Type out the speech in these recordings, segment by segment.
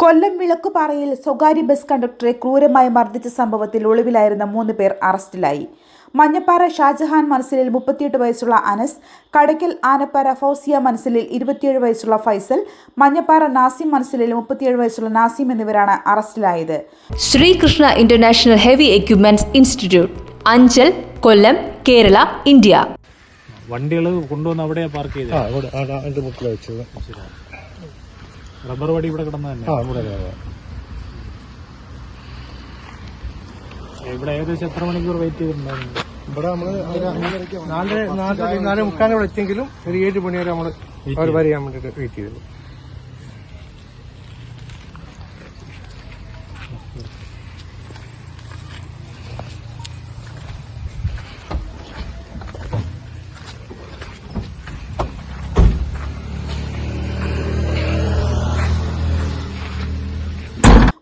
കൊല്ലം വിളക്കുപാറയിൽ സ്വകാര്യ ബസ് കണ്ടക്ടറെ ക്രൂരമായി മർദ്ദിച്ച സംഭവത്തിൽ ഒളിവിലായിരുന്ന മൂന്ന് പേർ അറസ്റ്റിലായി. മഞ്ഞപ്പാറ ഷാജഹാൻ മനസ്സിലിൽ മുപ്പത്തിയെട്ട് വയസ്സുള്ള അനസ് കടയ്ക്കൽ ആനപ്പാറ ഫൗസിയ മനസ്സിലിൽ ഇരുപത്തിയേഴ് വയസ്സുള്ള ഫൈസൽ മഞ്ഞപ്പാറ നാസിം മനസ്സിലിൽ മുപ്പത്തിയേഴ് വയസ്സുള്ള നാസിം എന്നിവരാണ് അറസ്റ്റിലായത്. Sreekrishna international heavy equipments institute Anchal Kollam Kerala India. വണ്ടികൾ കൊണ്ടുവന്ന് അവിടെ പാർക്ക് ചെയ്തത് ആ ഇവിടെ ആ, ആ, അതിന്റെ മുക്കിൽ വെച്ചത് റബ്ബർ വടി ഇവിടെ കിടന്ന തന്നെ. ആ ഇവിടെ ഏകദേശം എത്ര മണിക്കൂർ വെയിറ്റ് ചെയ്തിട്ടുണ്ടായിരുന്നു? ഇവിടെ നമ്മൾ ഒരു നാല് മുക്കാൽ ഇവിടെ എത്തിയെങ്കിലും ഒരു ഏഴ് മണി വരെ നമ്മൾ അവർ വരെയാൻ വേണ്ടിട്ട് വെയിറ്റ് ചെയ്തു.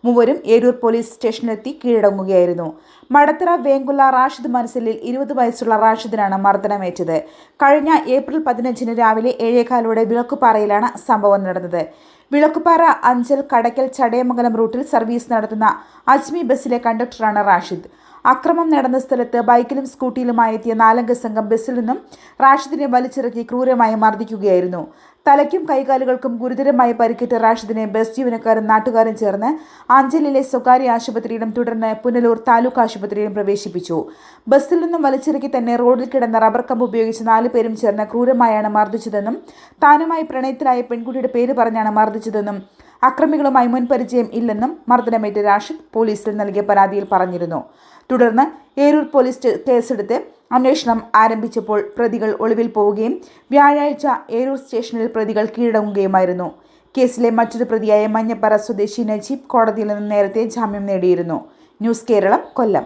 മൂവരും ഏരൂർ പോലീസ് സ്റ്റേഷനിലെത്തി കീഴടങ്ങുകയായിരുന്നു. മടത്തറ വേങ്കുല റാഷിദ് മനസ്സിലിൽ ഇരുപത് വയസ്സുള്ള റാഷിദിനാണ് മർദ്ദനമേറ്റത്. കഴിഞ്ഞ ഏപ്രിൽ പതിനഞ്ചിന് രാവിലെ ഏഴേകാലോടെ വിളക്കുപാറയിലാണ് സംഭവം നടന്നത്. വിളക്കുപാറ അഞ്ചൽ കടയ്ക്കൽ ചടയമംഗലം റൂട്ടിൽ സർവീസ് നടത്തുന്ന അജ്മി ബസ്സിലെ കണ്ടക്ടറാണ് റാഷിദ്. അക്രമം നടന്ന സ്ഥലത്ത് ബൈക്കിലും സ്കൂട്ടിയിലുമായി എത്തിയ നാലംഗ സംഘം ബസ്സിൽ നിന്നും റാഷിദിനെ വലിച്ചിറക്കി ക്രൂരമായി മർദ്ദിക്കുകയായിരുന്നു. തലയ്ക്കും കൈകാലുകൾക്കും ഗുരുതരമായി പരിക്കേറ്റ റാഷിദിനെ ബസ് ജീവനക്കാരും നാട്ടുകാരും ചേർന്ന് അഞ്ചലിലെ സ്വകാര്യ ആശുപത്രിയിലും തുടർന്ന് പുനലൂർ താലൂക്ക് ആശുപത്രിയിലും പ്രവേശിപ്പിച്ചു. ബസ്സിൽ നിന്നും വലിച്ചിറക്കി തന്നെ റോഡിൽ കിടന്ന റബ്ബർ കമ്പ് ഉപയോഗിച്ച് നാലു പേരും ചേർന്ന് ക്രൂരമായാണ് മർദ്ദിച്ചതെന്നും താനുമായി പ്രണയത്തിലായ പെൺകുട്ടിയുടെ പേര് പറഞ്ഞാണ് മർദ്ദിച്ചതെന്നും അക്രമികളുമായി മുൻപരിചയം ഇല്ലെന്നും മർദ്ദനമേറ്റ റാഷിദ് പോലീസിൽ നൽകിയ പരാതിയിൽ പറഞ്ഞിരുന്നു. തുടർന്ന് ഏരൂർ പോലീസ് കേസെടുത്ത് അന്വേഷണം ആരംഭിച്ചപ്പോൾ പ്രതികൾ ഒളിവിൽ പോവുകയും വ്യാഴാഴ്ച ഏരൂർ സ്റ്റേഷനിൽ പ്രതികൾ കീഴടങ്ങുകയുമായിരുന്നു. കേസിലെ മറ്റൊരു പ്രതിയായ മഞ്ഞപ്പറ സ്വദേശി നജീബ് കോടതിയിൽ നിന്ന് നേരത്തെ ജാമ്യം നേടിയിരുന്നു. News Keralam Kollam.